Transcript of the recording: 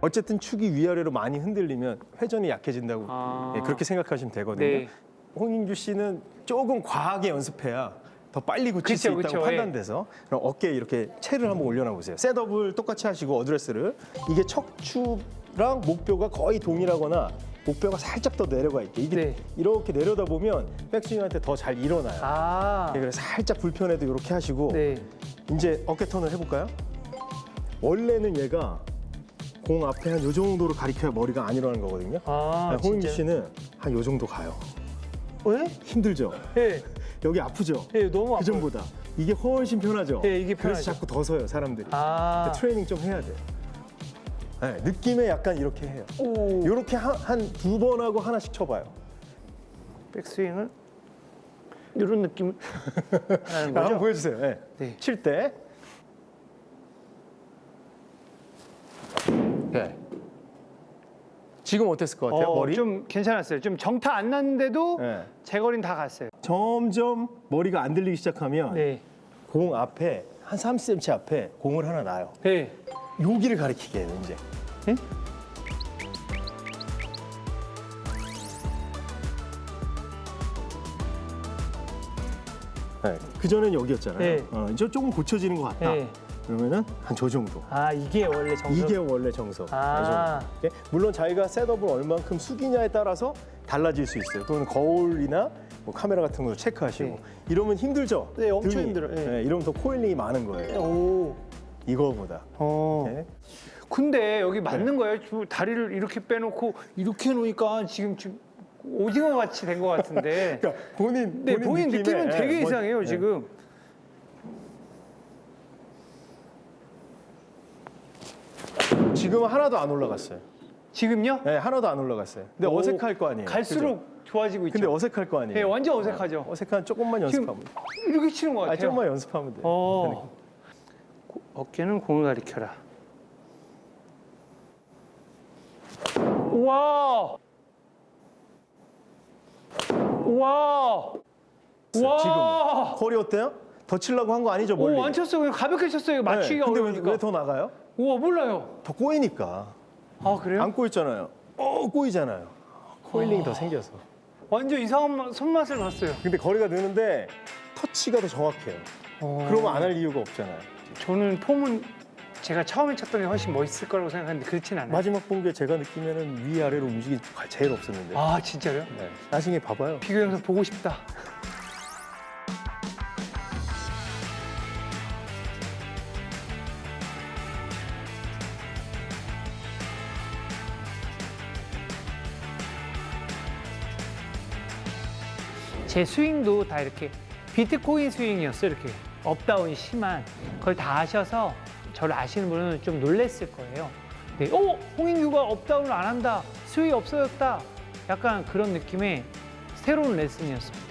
어쨌든 축이 위아래로 많이 흔들리면 회전이 약해진다고 아. 예, 그렇게 생각하시면 되거든요. 네. 홍인규 씨는 조금 과하게 연습해야 더 빨리 고칠 수 그쵸, 있다고 그쵸, 예. 판단돼서 그럼 어깨에 이렇게 채를 한번 올려놔 보세요. 셋업을 똑같이 하시고 어드레스를 이게 척추랑 목뼈가 거의 동일하거나 목뼈가 살짝 더 내려가 있게 이게 네. 이렇게 내려다 보면 백스윙한테 더 잘 일어나요. 아. 예, 그래서 살짝 불편해도 이렇게 하시고 네. 이제 어깨 턴을 해볼까요? 원래는 얘가 공 앞에 한 요 정도로 가리켜야 머리가 안 일어나는 거거든요. 아, 홍인규 진짜요? 씨는 한 요 정도 가요. 왜? 힘들죠? 예. 여기 아프죠? 예, 너무 아파요. 그 전보다 이게 훨씬 편하죠? 예, 이게 그래서 편하죠. 자꾸 더 서요 사람들이. 아. 트레이닝 좀 해야 돼. 네, 느낌에 약간 이렇게 해요. 오. 이렇게 한 두 번 하고 하나씩 쳐봐요. 백스윙을 이런 느낌을 하는 자, 한번 거죠? 보여주세요. 네. 네. 칠 때. 네. 지금 어땠을 것 같아요? 어, 머리? 좀 괜찮았어요. 좀 정타 안 났는데도 네. 제 거리는 다 갔어요. 점점 머리가 안 들리기 시작하면 네. 공 앞에 한 3cm 앞에 공을 하나 놔요. 네. 여기를 가리키게 해요, 이제. 네? 네. 그전엔 여기였잖아요. 네. 어, 이제 조금 고쳐지는 것 같다. 네. 그러면은 한 저 정도. 아, 이게 원래 정석. 이게 원래 정석. 아. 이 정도. 예? 물론 자기가 셋업을 얼만큼 숙이냐에 따라서 달라질 수 있어요. 또는 거울이나 뭐 카메라 같은 걸로 체크하시고 네. 이러면 힘들죠. 네, 엄청 등이. 힘들어요. 예. 네, 이러면 더 코일링이 많은 거예요. 오. 이거보다. 어. 네. 근데 여기 맞는 거예요? 저 다리를 이렇게 빼놓고 이렇게 놓으니까 지금 지금 오징어 같이 된 것 같은데. 그러니까 본인 네, 본인 느낌에, 느낌은 예, 되게 뭐- 이상해요, 예. 지금. 지금은 하나도 안 올라갔어요. 지금요? 네, 하나도 안 올라갔어요. 근데 오, 어색할 거 아니에요. 갈수록? 좋아지고 있죠. 근데 어색할 거 아니에요. 네, 완전 어색하죠. 어색한 조금만 지금 연습하면 돼. 이렇게 치는 것 같아요. 아, 조금만 연습하면 돼. 어. 고- 어깨는 공을 가리켜라. 와. 와. 지금 와. 거리 어때요? 더 치려고 한 거 아니죠, 멀리? 오, 안 쳤어요. 그냥 가볍게 쳤어요. 맞추기가 네, 근데 어려우니까. 왜 더 나가요? 우와, 몰라요. 더 꼬이니까. 아, 그래요? 안 꼬였잖아요. 어, 꼬이잖아요. 코일링이 더 생겨서. 완전 이상한 맛- 손맛을 봤어요. 근데 거리가 느는데 터치가 더 정확해요. 어. 그러면 안 할 이유가 없잖아요. 저는 폼은 제가 처음에 쳤던 게 훨씬 멋있을 거라고 생각했는데 그렇진 않아요. 마지막 본 게 제가 느끼면은 위 아래로 움직이 제일 없었는데. 아, 진짜요? 네. 나중에 봐봐요. 비교 영상 보고 싶다. 제 스윙도 다 이렇게 비트코인 스윙이었어요. 이렇게 업다운이 심한 그걸 다 아셔서 저를 아시는 분은 좀 놀랬을 거예요. 네, 어, 홍인규가 업다운을 안 한다, 스윙이 없어졌다. 약간 그런 느낌의 새로운 레슨이었습니다.